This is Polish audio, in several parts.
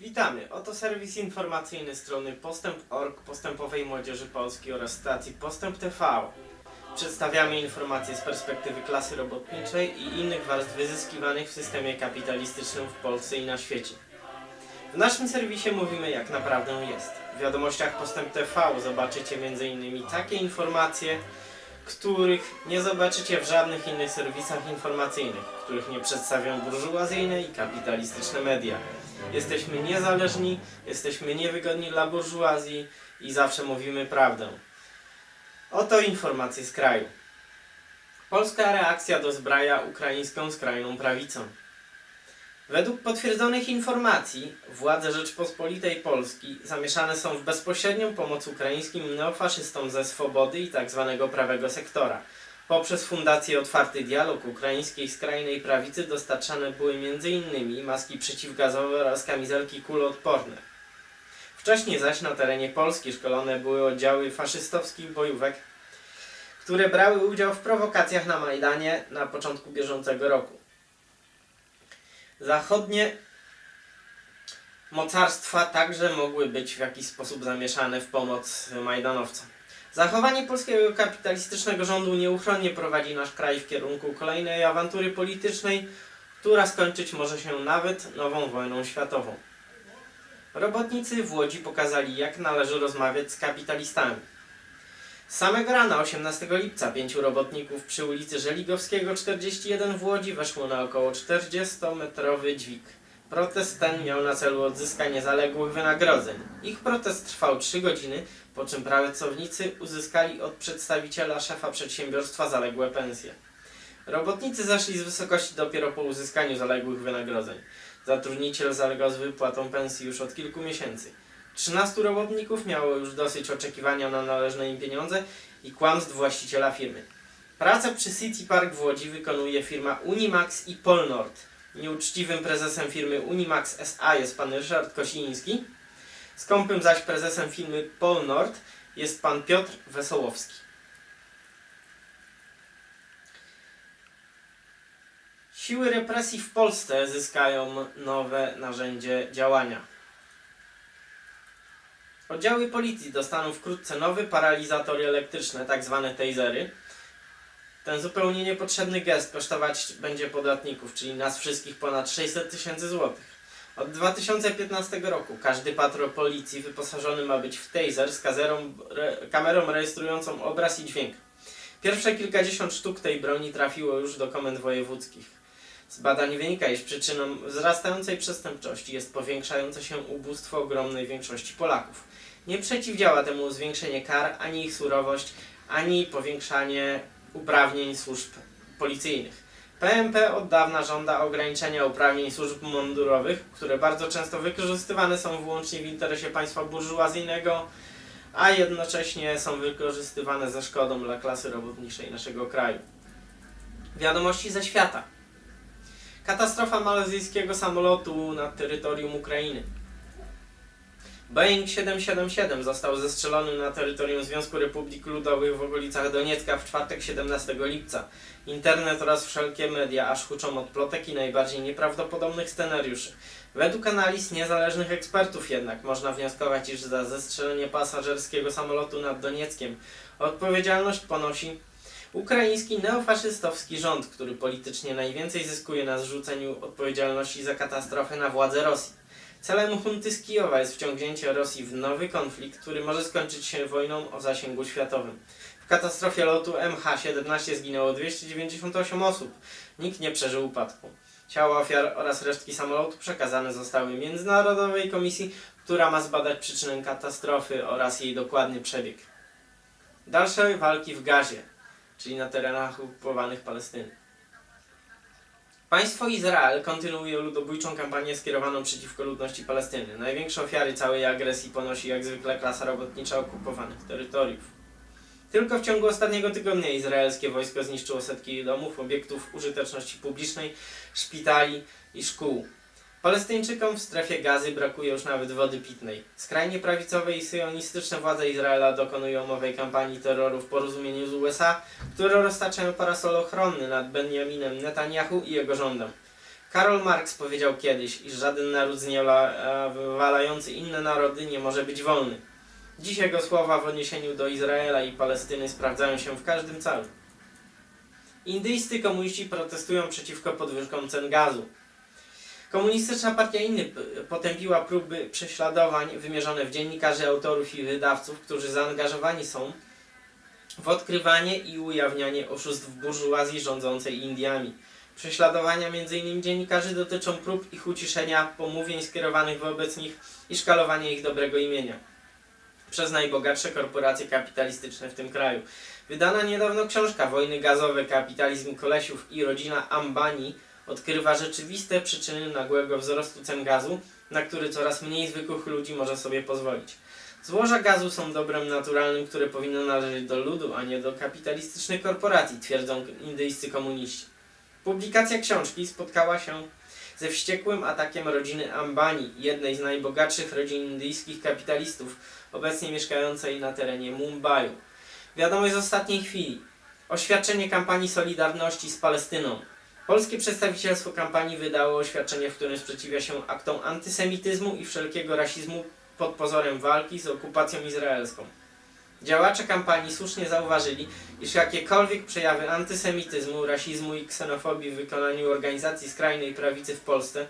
Witamy. Oto serwis informacyjny strony Postęp.org, Postępowej Młodzieży Polskiej oraz stacji Postęp TV. Przedstawiamy informacje z perspektywy klasy robotniczej i innych warstw wyzyskiwanych w systemie kapitalistycznym w Polsce i na świecie. W naszym serwisie mówimy jak naprawdę jest. W wiadomościach Postęp TV zobaczycie m.in. takie informacje, których nie zobaczycie w żadnych innych serwisach informacyjnych, których nie przedstawią burżuazyjne i kapitalistyczne media. Jesteśmy niezależni, jesteśmy niewygodni dla burżuazji i zawsze mówimy prawdę. Oto informacje z kraju. Polska reakcja dozbraja ukraińską skrajną prawicą. Według potwierdzonych informacji władze Rzeczpospolitej Polski zamieszane są w bezpośrednią pomoc ukraińskim neofaszystom ze Swobody i tzw. prawego sektora. Poprzez Fundację Otwarty Dialog ukraińskiej skrajnej prawicy dostarczane były m.in. maski przeciwgazowe oraz kamizelki kuloodporne. Wcześniej zaś na terenie Polski szkolone były oddziały faszystowskich bojówek, które brały udział w prowokacjach na Majdanie na początku bieżącego roku. Zachodnie mocarstwa także mogły być w jakiś sposób zamieszane w pomoc Majdanowcom. Zachowanie polskiego kapitalistycznego rządu nieuchronnie prowadzi nasz kraj w kierunku kolejnej awantury politycznej, która skończyć może się nawet nową wojną światową. Robotnicy w Łodzi pokazali, jak należy rozmawiać z kapitalistami. Samego rana 18 lipca pięciu robotników przy ulicy Żeligowskiego 41 w Łodzi weszło na około 40-metrowy dźwig. Protest ten miał na celu odzyskanie zaległych wynagrodzeń. Ich protest trwał 3 godziny, po czym pracownicy uzyskali od przedstawiciela szefa przedsiębiorstwa zaległe pensje. Robotnicy zeszli z wysokości dopiero po uzyskaniu zaległych wynagrodzeń. Zatrudniciel zalegał z wypłatą pensji już od kilku miesięcy. 13 robotników miało już dosyć oczekiwania na należne im pieniądze i kłamstw właściciela firmy. Pracę przy City Park w Łodzi wykonuje firma Unimax i Polnord. Nieuczciwym prezesem firmy Unimax SA jest pan Ryszard Kosiński, skąpym zaś prezesem firmy Polnord jest pan Piotr Wesołowski. Siły represji w Polsce zyskają nowe narzędzie działania. Oddziały policji dostaną wkrótce nowy paralizator elektryczne, tak zwane tasery. Ten zupełnie niepotrzebny gest kosztować będzie podatników, czyli nas wszystkich ponad 600 tysięcy złotych. Od 2015 roku każdy patrol policji wyposażony ma być w taser z kazerą, re, kamerą rejestrującą obraz i dźwięk. Pierwsze kilkadziesiąt sztuk tej broni trafiło już do komend wojewódzkich. Z badań wynika, iż przyczyną wzrastającej przestępczości jest powiększające się ubóstwo ogromnej większości Polaków. Nie przeciwdziała temu zwiększenie kar, ani ich surowość, ani powiększanie uprawnień służb policyjnych. PMP od dawna żąda ograniczenia uprawnień służb mundurowych, które bardzo często wykorzystywane są wyłącznie w interesie państwa burżuazyjnego, a jednocześnie są wykorzystywane ze szkodą dla klasy robotniczej naszego kraju. Wiadomości ze świata. Katastrofa malezyjskiego samolotu nad terytorium Ukrainy. Boeing 777 został zestrzelony na terytorium Związku Republik Ludowych w okolicach Doniecka w czwartek 17 lipca. Internet oraz wszelkie media aż huczą od plotek i najbardziej nieprawdopodobnych scenariuszy. Według analiz niezależnych ekspertów jednak można wnioskować, iż za zestrzelenie pasażerskiego samolotu nad Donieckiem odpowiedzialność ponosi ukraiński neofaszystowski rząd, który politycznie najwięcej zyskuje na zrzuceniu odpowiedzialności za katastrofę na władze Rosji. Celem hunty z Kijowa jest wciągnięcie Rosji w nowy konflikt, który może skończyć się wojną o zasięgu światowym. W katastrofie lotu MH17 zginęło 298 osób. Nikt nie przeżył upadku. Ciała ofiar oraz resztki samolotu przekazane zostały Międzynarodowej Komisji, która ma zbadać przyczynę katastrofy oraz jej dokładny przebieg. Dalsze walki w Gazie, czyli na terenach okupowanych Palestyny. Państwo Izrael kontynuuje ludobójczą kampanię skierowaną przeciwko ludności Palestyny. Największe ofiary całej agresji ponosi jak zwykle klasa robotnicza okupowanych terytoriów. Tylko w ciągu ostatniego tygodnia izraelskie wojsko zniszczyło setki domów, obiektów użyteczności publicznej, szpitali i szkół. Palestyńczykom w strefie gazy brakuje już nawet wody pitnej. Skrajnie prawicowe i syjonistyczne władze Izraela dokonują owej kampanii terroru w porozumieniu z USA, które roztaczają parasol ochronny nad Benjaminem Netanyahu i jego rządem. Karol Marx powiedział kiedyś, iż żaden naród zniewalający inne narody nie może być wolny. Dziś jego słowa w odniesieniu do Izraela i Palestyny sprawdzają się w każdym calu. Indyjscy komuniści protestują przeciwko podwyżkom cen gazu. Komunistyczna Partia Inny potępiła próby prześladowań wymierzone w dziennikarzy, autorów i wydawców, którzy zaangażowani są w odkrywanie i ujawnianie oszustw burżuazji rządzącej Indiami. Prześladowania m.in. dziennikarzy dotyczą prób ich uciszenia, pomówień skierowanych wobec nich i szkalowania ich dobrego imienia przez najbogatsze korporacje kapitalistyczne w tym kraju. Wydana niedawno książka Wojny gazowe, kapitalizm kolesiów i rodzina Ambani odkrywa rzeczywiste przyczyny nagłego wzrostu cen gazu, na który coraz mniej zwykłych ludzi może sobie pozwolić. Złoża gazu są dobrem naturalnym, które powinno należeć do ludu, a nie do kapitalistycznych korporacji, twierdzą indyjscy komuniści. Publikacja książki spotkała się ze wściekłym atakiem rodziny Ambani, jednej z najbogatszych rodzin indyjskich kapitalistów, obecnie mieszkającej na terenie Mumbai. Wiadomość z ostatniej chwili. Oświadczenie kampanii Solidarności z Palestyną. Polskie przedstawicielstwo kampanii wydało oświadczenie, w którym sprzeciwia się aktom antysemityzmu i wszelkiego rasizmu pod pozorem walki z okupacją izraelską. Działacze kampanii słusznie zauważyli, iż jakiekolwiek przejawy antysemityzmu, rasizmu i ksenofobii w wykonaniu organizacji skrajnej prawicy w Polsce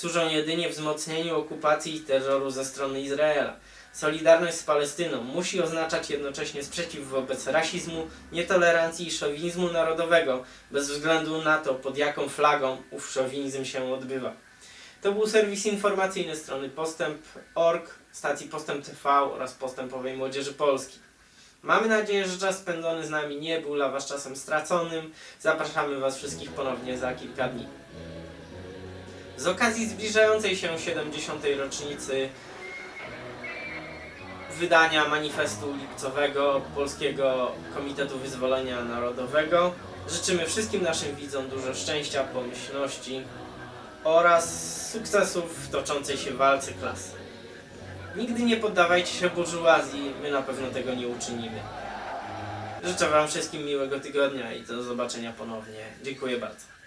służą jedynie wzmocnieniu okupacji i terroru ze strony Izraela. Solidarność z Palestyną musi oznaczać jednocześnie sprzeciw wobec rasizmu, nietolerancji i szowinizmu narodowego, bez względu na to, pod jaką flagą ów szowinizm się odbywa. To był serwis informacyjny strony Postęp.org, stacji Postęp TV oraz Postępowej Młodzieży Polski. Mamy nadzieję, że czas spędzony z nami nie był dla Was czasem straconym. Zapraszamy Was wszystkich ponownie za kilka dni. Z okazji zbliżającej się 70. rocznicy wydania manifestu lipcowego Polskiego Komitetu Wyzwolenia Narodowego życzymy wszystkim naszym widzom dużo szczęścia, pomyślności oraz sukcesów w toczącej się walce klas. Nigdy nie poddawajcie się burżuazji, my na pewno tego nie uczynimy. Życzę Wam wszystkim miłego tygodnia i do zobaczenia ponownie. Dziękuję bardzo.